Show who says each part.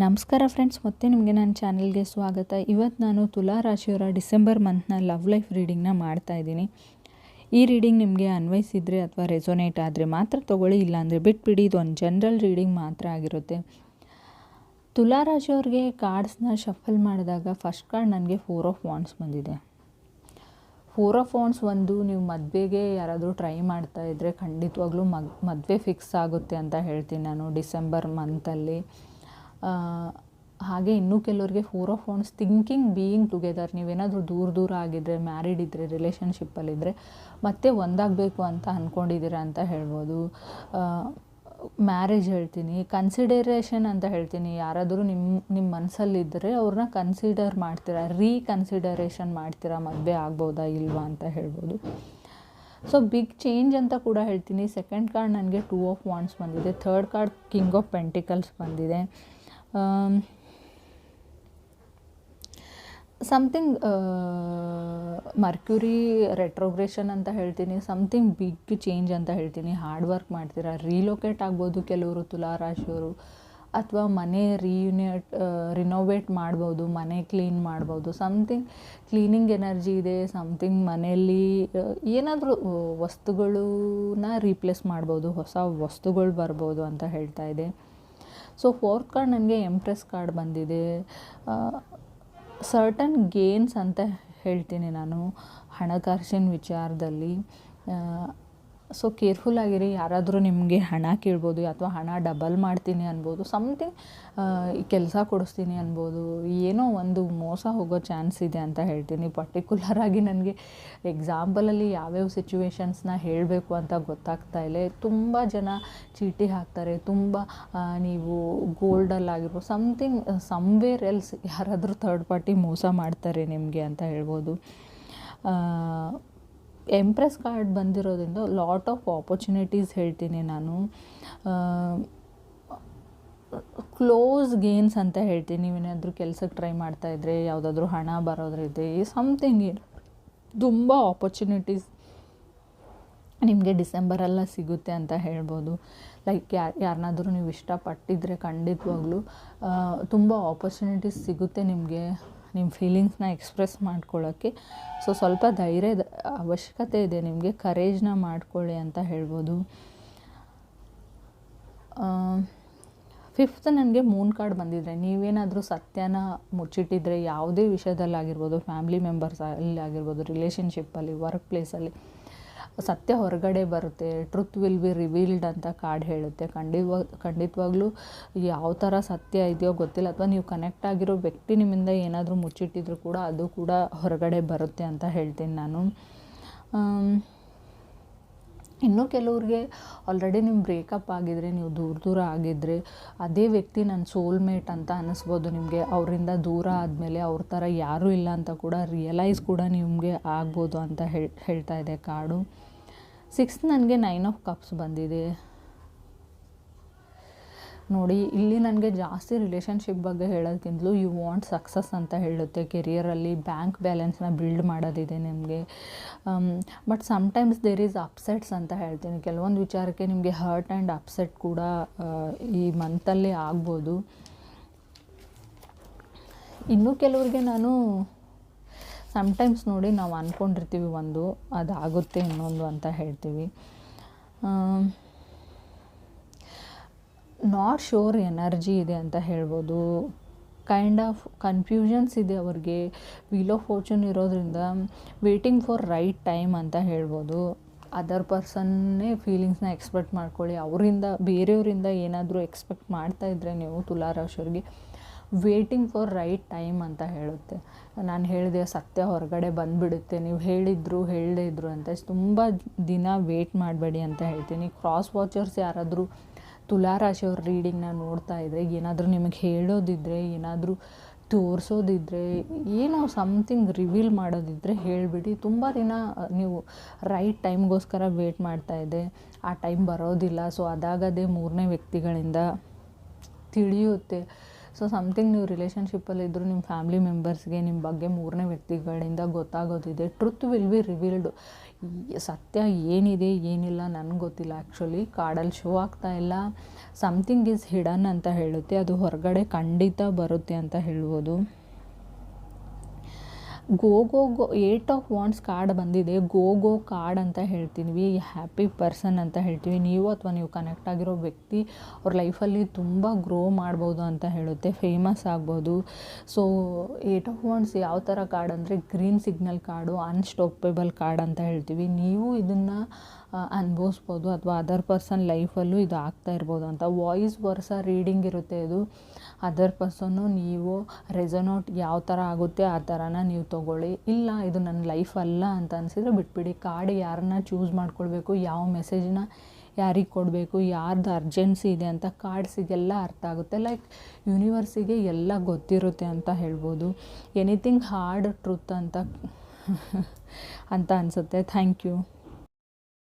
Speaker 1: ನಮಸ್ಕಾರ ಫ್ರೆಂಡ್ಸ್ ಮತ್ತೆ ನಿಮಗೆ ನನ್ನ ಚಾನಲ್ಗೆ ಸ್ವಾಗತ. ಇವತ್ತು ನಾನು ತುಲಾ ರಾಶಿಯವರ ಡಿಸೆಂಬರ್ ಮಂತ್ನ ಲವ್ ಲೈಫ್ ರೀಡಿಂಗ್ನ ಮಾಡ್ತಾ ಇದ್ದೀನಿ. ಈ ರೀಡಿಂಗ್ ನಿಮಗೆ ಅನ್ವಯಿಸಿದರೆ ಅಥವಾ ರೆಸೊನೇಟ್ ಆದರೆ ಮಾತ್ರ ತೊಗೊಳ್ಳಿ, ಇಲ್ಲಾಂದರೆ ಬಿಟ್ಬಿಡಿ, ಇದು ಒಂದು ಜನರಲ್ ರೀಡಿಂಗ್ ಮಾತ್ರ ಆಗಿರುತ್ತೆ. ತುಲಾ ರಾಶಿಯವ್ರಿಗೆ ಕಾರ್ಡ್ಸ್ನ ಶಫಲ್ ಮಾಡಿದಾಗ ಫಸ್ಟ್ ಕಾರ್ಡ್ ನನಗೆ ಫೋರ್ ಆಫ್ ವಾಂಡ್ಸ್ ಬಂದಿದೆ. ಫೋರ್ ಆಫ್ ವಾಂಡ್ಸ್ ಒಂದು, ನೀವು ಮದುವೆಗೆ ಯಾರಾದರೂ ಟ್ರೈ ಮಾಡ್ತಾ ಇದ್ದರೆ ಖಂಡಿತವಾಗ್ಲೂ ಮಗ್ ಮದುವೆ ಫಿಕ್ಸ್ ಆಗುತ್ತೆ ಅಂತ ಹೇಳ್ತೀನಿ ನಾನು ಡಿಸೆಂಬರ್ ಮಂತಲ್ಲಿ ಹಾಗೆ ಇನ್ನೂ ಕೆಲವರಿಗೆ four of wands thinking being together ನೀವೇನಾದರೂ ದೂರ ದೂರ ಆಗಿದ್ದರೆ ಮ್ಯಾರಿಡ್ ಇದ್ದರೆ ರಿಲೇಷನ್ಶಿಪ್ಪಲ್ಲಿದ್ದರೆ ಮತ್ತೆ ಒಂದಾಗಬೇಕು ಅಂತ ಅಂದ್ಕೊಂಡಿದ್ದೀರಾ ಅಂತ ಹೇಳ್ಬೋದು. ಮ್ಯಾರೇಜ್ ಹೇಳ್ತೀನಿ ಕನ್ಸಿಡರೇಷನ್ ಅಂತ ಹೇಳ್ತೀನಿ. ಯಾರಾದರೂ ನಿಮ್ಮ ನಿಮ್ಮ ಮನಸ್ಸಲ್ಲಿದ್ದರೆ ಅವ್ರನ್ನ ಕನ್ಸಿಡರ್ ಮಾಡ್ತೀರಾ? ರೀಕನ್ಸಿಡರೇಷನ್ ಮಾಡ್ತೀರಾ? ಮದುವೆ ಆಗ್ಬೋದಾ? ಇಲ್ವಾ ಅಂತ ಹೇಳ್ಬೋದು. ಸೊ ಬಿಗ್ ಚೇಂಜ್ ಅಂತ ಕೂಡ ಹೇಳ್ತೀನಿ. ಸೆಕೆಂಡ್ ಕಾರ್ಡ್ ನನಗೆ ಟೂ ಆಫ್ ವಾಂಡ್ಸ್ ಬಂದಿದೆ. Third card king of pentacles ಬಂದಿದೆ. ಸಮಥಿಂಗ್ ಮರ್ಕ್ಯುರಿ ರೆಟ್ರೋಗ್ರೇಷನ್ ಅಂತ ಹೇಳ್ತೀನಿ ಸಮಥಿಂಗ್ ಬಿಗ್ ಚೇಂಜ್ ಅಂತ ಹೇಳ್ತೀನಿ. ಹಾರ್ಡ್ ವರ್ಕ್ ಮಾಡ್ತೀರಾ? ರೀಲೊಕೇಟ್ ಆಗ್ಬೋದು ಕೆಲವರು, ತುಲಾರಾಶಿಯವರು. ಅಥವಾ ಮನೆ ರೀಯೂನಿಯೇಟ್ ರಿನೋವೇಟ್ ಮಾಡ್ಬೋದು, ಮನೆ ಕ್ಲೀನ್ ಮಾಡ್ಬೋದು. ಸಮಥಿಂಗ್ ಕ್ಲೀನಿಂಗ್ ಎನರ್ಜಿ ಇದೆ ಸಮಥಿಂಗ್ ಮನೆಯಲ್ಲಿ ಏನಾದರೂ ವಸ್ತುಗಳನ್ನ ರೀಪ್ಲೇಸ್ ಮಾಡ್ಬೋದು, ಹೊಸ ವಸ್ತುಗಳು ಬರ್ಬೋದು ಅಂತ ಹೇಳ್ತಾ ಇದೆ. ಸೊ ಫೋರ್ತ್ ಕಾರ್ಡ್ ನನಗೆ ಎಂಪ್ರೆಸ್ ಕಾರ್ಡ್ ಬಂದಿದೆ. ಸರ್ಟನ್ ಗೇನ್ಸ್ ಅಂತ ಹೇಳ್ತೀನಿ ನಾನು ಹಣಕಾಸಿನ ವಿಚಾರದಲ್ಲಿ. ಸೊ ಕೇರ್ಫುಲ್ ಆಗಿರಿ. ಯಾರಾದರೂ ನಿಮಗೆ ಹಣ ಕೇಳ್ಬೋದು, ಅಥವಾ ಹಣ ಡಬಲ್ ಮಾಡ್ತೀನಿ ಅನ್ಬೋದು ಸಮ್ಥಿಂಗ್ ಕೆಲಸ ಕೊಡಿಸ್ತೀನಿ ಅನ್ಬೋದು, ಏನೋ ಒಂದು ಮೋಸ ಹೋಗೋ ಚಾನ್ಸ್ ಇದೆ ಅಂತ ಹೇಳ್ತೀನಿ. ಪರ್ಟಿಕ್ಯುಲರಾಗಿ ನನಗೆ ಎಕ್ಸಾಂಪಲಲ್ಲಿ ಯಾವ್ಯಾವ ಸಿಚುವೇಶನ್ಸ್ನ ಹೇಳಬೇಕು ಅಂತ ಗೊತ್ತಾಗ್ತಾ ಇಲ್ಲ. ತುಂಬ ಜನ ಚೀಟಿ ಹಾಕ್ತಾರೆ, ತುಂಬ ನೀವು ಗೋಲ್ಡಲ್ಲಾಗಿರ್ಬೋದು ಸಮ್ಥಿಂಗ್ ಸಮ್ವೇರ್ ಎಲ್ಸ್ ಯಾರಾದರೂ ಥರ್ಡ್ ಪಾರ್ಟಿ ಮೋಸ ಮಾಡ್ತಾರೆ ನಿಮಗೆ ಅಂತ ಹೇಳ್ಬೋದು. ಎಂಪ್ರೆಸ್ ಕಾರ್ಡ್ ಬಂದಿರೋದ್ರಿಂದ ಲಾಟ್ ಆಫ್ ಆಪರ್ಚುನಿಟೀಸ್ ಹೇಳ್ತೀನಿ ನಾನು. ಕ್ಲೋಸ್ ಗೇನ್ಸ್ ಅಂತ ಹೇಳ್ತೀನಿ. ನೀವೇನಾದರೂ ಕೆಲಸಕ್ಕೆ ಟ್ರೈ ಮಾಡ್ತಾ ಮಾಡ್ತಾಯಿದ್ರೆ ಯಾವುದಾದ್ರೂ ಹಣ ಬರೋದ್ರಿದೆ ಸಮಥಿಂಗ್ ತುಂಬ ಆಪರ್ಚುನಿಟೀಸ್ ನಿಮಗೆ ಡಿಸೆಂಬರೆಲ್ಲ ಸಿಗುತ್ತೆ ಅಂತ ಹೇಳ್ಬೋದು. ಲೈಕ್ ಯಾರು ಯಾರನ್ನಾದರೂ ನೀವು ಇಷ್ಟಪಟ್ಟಿದ್ರೆ ಖಂಡಿತವಾಗ್ಲೂ ತುಂಬ ಆಪರ್ಚುನಿಟೀಸ್ ಸಿಗುತ್ತೆ ನಿಮಗೆ. ನಿಮ್ಮ ಫೀಲಿಂಗ್ಸ್ನ ಎಕ್ಸ್ಪ್ರೆಸ್ ಮಾಡ್ಕೊಳ್ಳೋಕ್ಕೆ ಸೊ ಸ್ವಲ್ಪ ಧೈರ್ಯದ ಅವಶ್ಯಕತೆ ಇದೆ. ನಿಮಗೆ ಕರೇಜ್ನ ಮಾಡ್ಕೊಳ್ಳಿ ಅಂತ ಹೇಳ್ಬೋದು. ಫಿಫ್ತ್ ನನಗೆ ಮೂನ್ ಕಾರ್ಡ್ ಬಂದಿದ್ರೆ. ನೀವೇನಾದರೂ ಸತ್ಯನ ಮುಚ್ಚಿಟ್ಟಿದ್ರೆ ಯಾವುದೇ ವಿಷಯದಲ್ಲಾಗಿರ್ಬೋದು ಫ್ಯಾಮ್ಲಿ ಮೆಂಬರ್ಸ್ ಅಲ್ಲಿ ಆಗಿರ್ಬೋದು ರಿಲೇಷನ್ಶಿಪ್ಪಲ್ಲಿ ವರ್ಕ್ ಪ್ಲೇಸಲ್ಲಿ ಸತ್ಯ ಹೊರಗಡೆ ಬರುತ್ತೆ ಟ್ರುತ್ ವಿಲ್ ಬಿ ರಿವೀಲ್ಡ್ ಅಂತ ಕಾರ್ಡ್ ಹೇಳುತ್ತೆ. ಖಂಡಿತವಾ ಖಂಡಿತವಾಗ್ಲೂ ಯಾವ ಥರ ಸತ್ಯ ಇದೆಯೋ ಗೊತ್ತಿಲ್ಲ. ಅಥವಾ ನೀವು ಕನೆಕ್ಟ್ ಆಗಿರೋ ವ್ಯಕ್ತಿ ನಿಮ್ಮಿಂದ ಏನಾದರೂ ಮುಚ್ಚಿಟ್ಟಿದ್ರು ಕೂಡ ಅದು ಕೂಡ ಹೊರಗಡೆ ಬರುತ್ತೆ ಅಂತ ಹೇಳ್ತೀನಿ ನಾನು. ಇನ್ನೂ ಕೆಲವ್ರಿಗೆ ಆಲ್ರೆಡಿ ನಿಮ್ಮ ಬ್ರೇಕಪ್ ಆಗಿದ್ರೆ, ನೀವು ದೂರ ದೂರ ಆಗಿದ್ದರೆ ಅದೇ ವ್ಯಕ್ತಿ ನನ್ನ ಸೋಲ್ಮೇಟ್ ಅಂತ ಅನ್ನಿಸ್ಬೋದು ನಿಮಗೆ. ಅವರಿಂದ ದೂರ ಆದಮೇಲೆ ಅವ್ರ ಥರ ಯಾರೂ ಇಲ್ಲ ಅಂತ ಕೂಡ ರಿಯಲೈಸ್ ಕೂಡ ನಿಮಗೆ ಆಗ್ಬೋದು ಅಂತ ಹೇಳಿ, ಹೇಳ್ತಾ ಇದೆ ಕಾರ್ಡು ಸಿಕ್ಸ್ತ್ ನನಗೆ ನೈನ್ ಆಫ್ ಕಪ್ಸ್ ಬಂದಿದೆ. ನೋಡಿ, ಇಲ್ಲಿ ನನಗೆ ಜಾಸ್ತಿ ರಿಲೇಷನ್ಶಿಪ್ ಬಗ್ಗೆ ಹೇಳೋದಕ್ಕಿಂತಲೂ ಯು ವಾಂಟ್ ಸಕ್ಸಸ್ ಅಂತ ಹೇಳುತ್ತೆ. ಕೆರಿಯರಲ್ಲಿ ಬ್ಯಾಂಕ್ ಬ್ಯಾಲೆನ್ಸ್ನ ಬಿಲ್ಡ್ ಮಾಡೋದಿದೆ ನಿಮಗೆ. But sometimes there is upsets ಅಂತ ಹೇಳ್ತೀನಿ. ಕೆಲವೊಂದು ವಿಚಾರಕ್ಕೆ ನಿಮಗೆ ಹರ್ಟ್ ಆ್ಯಂಡ್ ಅಪ್ಸೆಟ್ ಕೂಡ ಈ ಮಂತಲ್ಲಿ ಆಗ್ಬೋದು. ಇನ್ನೂ ಕೆಲವ್ರಿಗೆ ನಾನು ಸಮ್ಟೈಮ್ಸ್ ನೋಡಿ ನಾವು ಅಂದ್ಕೊಂಡಿರ್ತೀವಿ ಒಂದು, ಅದಾಗುತ್ತೆ ಇನ್ನೊಂದು ಅಂತ ಹೇಳ್ತೀವಿ. ನಾಟ್ ಶೋರ್ ಎನರ್ಜಿ ಇದೆ ಅಂತ ಹೇಳ್ಬೋದು. ಕೈಂಡ್ ಆಫ್ ಕನ್ಫ್ಯೂಷನ್ಸ್ ಇದೆ ಅವ್ರಿಗೆ. ವೀಲ್ ಆಫ್ ಫಾರ್ಚೂನ್ ಇರೋದ್ರಿಂದ ವೇಟಿಂಗ್ ಫಾರ್ ರೈಟ್ ಟೈಮ್ ಅಂತ ಹೇಳ್ಬೋದು. ಅದರ್ ಪರ್ಸನ್ನೇ ಫೀಲಿಂಗ್ಸ್ನ ಎಕ್ಸ್ಪೆಕ್ಟ್ ಮಾಡ್ಕೊಳ್ಳಿ. ಅವರಿಂದ, ಬೇರೆಯವರಿಂದ ಏನಾದರೂ ಎಕ್ಸ್ಪೆಕ್ಟ್ ಮಾಡ್ತಾ ಇದ್ರೆ ನೀವು ತುಲಾರಾಶಿಯವ್ರಿಗೆ ವೇಟಿಂಗ್ ಫಾರ್ ರೈಟ್ ಟೈಮ್ ಅಂತ ಹೇಳುತ್ತೆ. ನಾನು ಹೇಳಿದೆ ಸತ್ಯ ಹೊರಗಡೆ ಬಂದುಬಿಡುತ್ತೆ. ನೀವು ಹೇಳಿದ್ರು, ಹೇಳದೇ ಇದ್ರು ಅಂತ. ತುಂಬ ದಿನ ವೇಟ್ ಮಾಡಬೇಡಿ ಅಂತ ಹೇಳ್ತೀನಿ. ಕ್ರಾಸ್ ವಾಚರ್ಸ್ ಯಾರಾದರೂ ತುಲಾರಾಶಿಯವ್ರ ರೀಡಿಂಗ್ನ ನೋಡ್ತಾ ಇದ್ದರೆ ಏನಾದರೂ ನಿಮಗೆ ಹೇಳೋದಿದ್ದರೆ ಏನಾದರೂ ತೋರಿಸೋದಿದ್ದರೆ ಏನೋ ಸಮ್ಥಿಂಗ್ ರಿವೀಲ್ ಮಾಡೋದಿದ್ದರೆ ಹೇಳಿಬಿಡಿ. ತುಂಬ ದಿನ ನೀವು ರೈಟ್ ಟೈಮ್ಗೋಸ್ಕರ ವೇಟ್ ಮಾಡ್ತಾ ಇದ್ದೆ. ಆ ಟೈಮ್ ಬರೋದಿಲ್ಲ. ಸೊ ಅದಾಗದೇ ಮೂರನೇ ವ್ಯಕ್ತಿಗಳಿಂದ ತಿಳಿಯುತ್ತೆ. ಸೊ ಸಮಥಿಂಗ್ ನೀವು ರಿಲೇಷನ್ಶಿಪ್ಪಲ್ಲಿದ್ದರೂ ನಿಮ್ಮ ಫ್ಯಾಮಿಲಿ ಮೆಂಬರ್ಸ್ಗೆ ನಿಮ್ಮ ಬಗ್ಗೆ ಮೂರನೇ ವ್ಯಕ್ತಿಗಳಿಂದ ಗೊತ್ತಾಗೋದಿದೆ. ಟ್ರುತ್ ವಿಲ್ ಬಿ ರಿವೀಲ್ಡ್ ಸತ್ಯ ಏನಿದೆ, ಏನಿಲ್ಲ ನನಗೆ ಗೊತ್ತಿಲ್ಲ. ಆ್ಯಕ್ಚುಲಿ ಕಾಡಲ್ಲಿ ಶೋ ಆಗ್ತಾ ಇಲ್ಲ. ಸಮಥಿಂಗ್ ಈಸ್ ಹಿಡನ್ ಅಂತ ಹೇಳುತ್ತೆ. ಅದು ಹೊರಗಡೆ ಖಂಡಿತ ಬರುತ್ತೆ ಅಂತ ಹೇಳ್ಬೋದು. Go go eight of wands card ಬಂದಿದೆ. ಗೋ ಗೋ ಕಾರ್ಡ್ ಅಂತ ಹೇಳ್ತೀವಿ ಹ್ಯಾಪಿ ಪರ್ಸನ್ ಅಂತ ಹೇಳ್ತೀವಿ. ನೀವು ಅಥವಾ ನೀವು ಕನೆಕ್ಟ್ ಆಗಿರೋ ವ್ಯಕ್ತಿ, ಅವ್ರ ಲೈಫಲ್ಲಿ ತುಂಬ ಗ್ರೋ ಮಾಡ್ಬೋದು ಅಂತ ಹೇಳುತ್ತೆ. ಫೇಮಸ್ ಆಗ್ಬೋದು. ಸೊ, ಏಟ್ ಆಫ್ ವಾಂಡ್ಸ್ ಯಾವ ಥರ ಕಾರ್ಡ್ ಅಂದರೆ, green signal card, unstoppable card ಅಂತ ಹೇಳ್ತೀವಿ. ನೀವು ಇದನ್ನು ಅನುಭವಿಸ್ಬೋದು ಅಥವಾ ಅದರ್ ಪರ್ಸನ್ ಲೈಫಲ್ಲೂ ಇದು ಆಗ್ತಾ ಇರ್ಬೋದು ಅಂತ. ವಾಯ್ಸ್ ವರ್ಸ ರೀಡಿಂಗ್ ಇರುತ್ತೆ ಇದು. ಅದರ್ ಪರ್ಸನ್ನು ನೀವು ರೆಸನೌಟ್ ಯಾವ ಥರ ಆಗುತ್ತೆ ಆ ಥರನ ನೀವು ತೊಗೊಳ್ಳಿ. ಇಲ್ಲ, ಇದು ನನ್ನ ಲೈಫ್ ಅಲ್ಲ ಅಂತ ಅನಿಸಿದ್ರೆ ಬಿಟ್ಬಿಡಿ. ಕಾರ್ಡ್ ಯಾರನ್ನ ಚೂಸ್ ಮಾಡ್ಕೊಳ್ಬೇಕು, ಯಾವ ಮೆಸೇಜ್ನ ಯಾರಿಗೆ ಕೊಡಬೇಕು, ಯಾರ್ದು ಅರ್ಜೆನ್ಸಿ ಇದೆ ಅಂತ ಕಾರ್ಡ್ಸಿಗೆಲ್ಲ ಅರ್ಥ ಆಗುತ್ತೆ. ಲೈಕ್ ಯೂನಿವರ್ಸಿಗೆ ಎಲ್ಲ ಗೊತ್ತಿರುತ್ತೆ ಅಂತ ಹೇಳ್ಬೋದು. ಎನಿಥಿಂಗ್ ಹಾರ್ಡ್ ಟ್ರುತ್ ಅಂತ ಅಂತ ಅನಿಸುತ್ತೆ. Thank you